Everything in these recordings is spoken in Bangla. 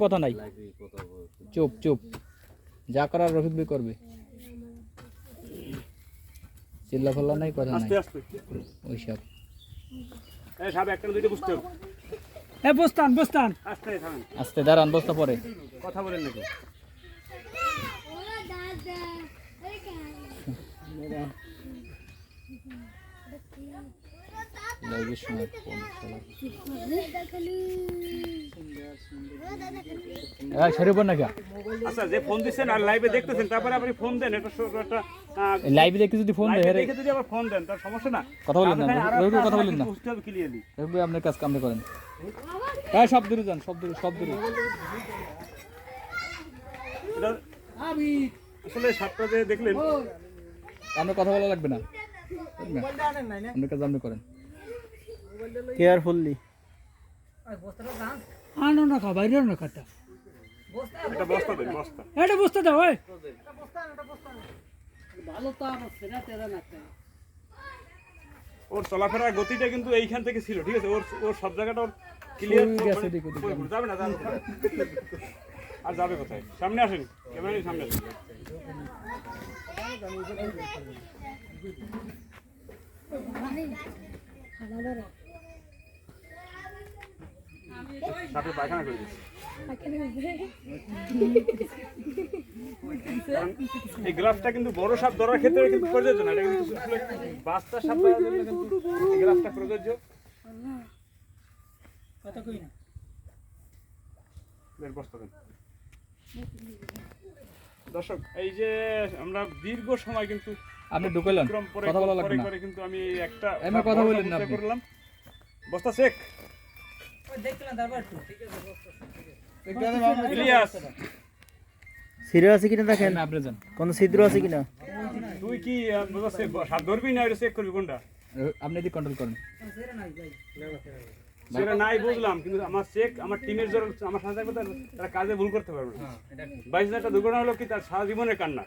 কথা নাই। চুপ চুপ। যা করার রফিক ভাই করবে। চিল্লা ফাল্লা নাই কথা নাই। বস্তান বস্তান। আস্তে আস্তে দাঁড়ান বস্তা পরে। কথা বলেন নাকি লাইভের সময় ফোন চালাও। এই, সরে পড় না কে আচ্ছা যে ফোন দিচ্ছেন আর লাইভে দেখতেছেন তারপরে আপনি ফোন দেন এটা একটা লাইভে যদি ফোন দেখে যদি আবার ফোন দেন তার সমস্যা না। কথা বলেন না, আপনার আরও রবিবার একটা কথা বলেন না। বুঝতে হবে ক্লিয়ারলি আপনার কাজ কামড়ে করেন। হ্যাঁ সব দূরে যান সব দূরে সব দূরে। আসলে সাতটা যে দেখলেন আপনার কথা বলা লাগবে না? আপনার কাজ আপনি করেন। কেয়ারফুললি আনো না খা বাইরে না খাটা বস্তা এটা বস্তা দাও ওই ওর চলাফেরার গতিটা কিন্তু এইখান থেকে ছিল ঠিক আছে? ওর ওর সব জায়গাটা ওর ক্লিয়ার। যাবে না আর যাবে কোথায়? সামনে আসেন। ক্যামেরার সামনে আসেন। সাথে পায়খানা করে দিচ্ছি। এই কিন্তু বড় সাপ ধরার ক্ষেত্রে কিন্তু প্রযোজ্য না এটা কিন্তু বাচ্চা সাপ ধরার জন্য কিন্তু এই গ্লাভসটা প্রযোজ্য। বের বস্তা দেন। দর্শক এই যে আমরা দীর্ঘ সময় কিন্তু আপনি ঢুকাইলেন কথা বলা লাগবে না। কিন্তু আমি একটা এমনি কথা বললেন না বস্তা আপনি। করলাম বস্তা চেক ছিদ্র আছে কিনা দেখেন? না আপনি যান। কোন ছিদ্র আছে কিনা? তুই কি সাপ ধরবি না চেক করবি কোনটা? আপনি এদিক কন্ট্রোল করেন। সেটা নাই বুঝলাম কিন্তু আমার চেক আমার টিমের জন্য আমার সাথে থাকবে তারা কাজে ভুল করতে পারবে না। বাইশ হাজারটা দুর্ঘটনা হলো কি তার সারা জীবনের কান্না।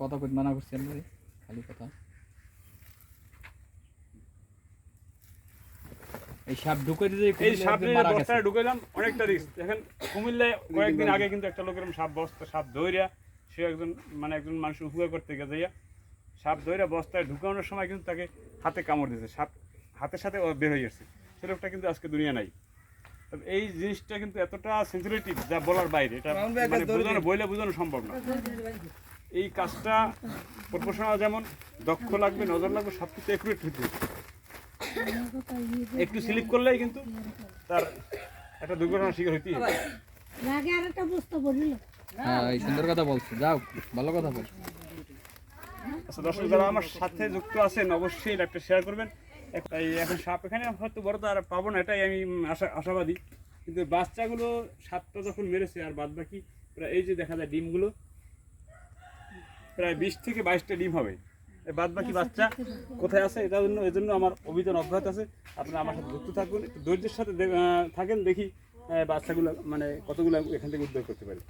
কথা কই মানা করছি খালি কথা। এই সাপ ঢুকে দিতে এই সাপ নিয়ে মারা গেছে। বস্তায় ঢুকাইলাম অনেকটা রিস্ক দেখেন কুমিল্লায় কয়েকদিন আগে কিন্তু একটা লোকের সাপ বস্তা সাপ ধইরা সে একজন মানে একজন উপকার করতে গেছে। সাপ ধইরা বস্তায় ঢুকানোর সময় কিন্তু তাকে হাতে কামড় দিয়েছে। সাপ হাতের সাথে বের হয়ে গেছে। সে লোকটা কিন্তু আজকে দুনিয়া নাই। তবে এই জিনিসটা কিন্তু এতটা সেন্সিটিভ যা বলার বাইরে এটা মানে বোঝানো বইলে বোঝানো সম্ভব না। এই কাজটা প্রফেশনাল যেমন দক্ষ লাগবে নজর লাগবে সব কিছু একুরেট হতে হবে। একটু স্লিপ করলেই কিন্তু তার একটা দুর্ঘটনার শিকার হইতেই হবে। আগে আর একটা বস্তা বলিল হ্যাঁ এই সুন্দর কথা বলছো। যাও ভালো কথা বল আচ্ছা দর্শক যারা আমার সাথে যুক্ত আছেন অবশ্যই একটা শেয়ার করবেন। এই এখন সাপ এখানে হয়তো বড় তো আর পাবো না এটাই আমি আশা আশাবাদী। কিন্তু বাচ্চাগুলো সাপটা যখন মেরেছে আর বাদ বাকি প্রায় এই যে দেখা যায় ডিমগুলো প্রায় বিশ থেকে বাইশটা ডিম হবে। বাদ বাকি বাচ্চা কোথায় আছে? এটার জন্য এই জন্য আমার অভিযান অব্যাহত আছে। আপনারা আমার সাথে যুক্ত থাকুন, একটু ধৈর্যের সাথে থাকেন, দেখি বাচ্চাগুলো মানে কতগুলো এখান থেকে উদ্ধার করতে পারি।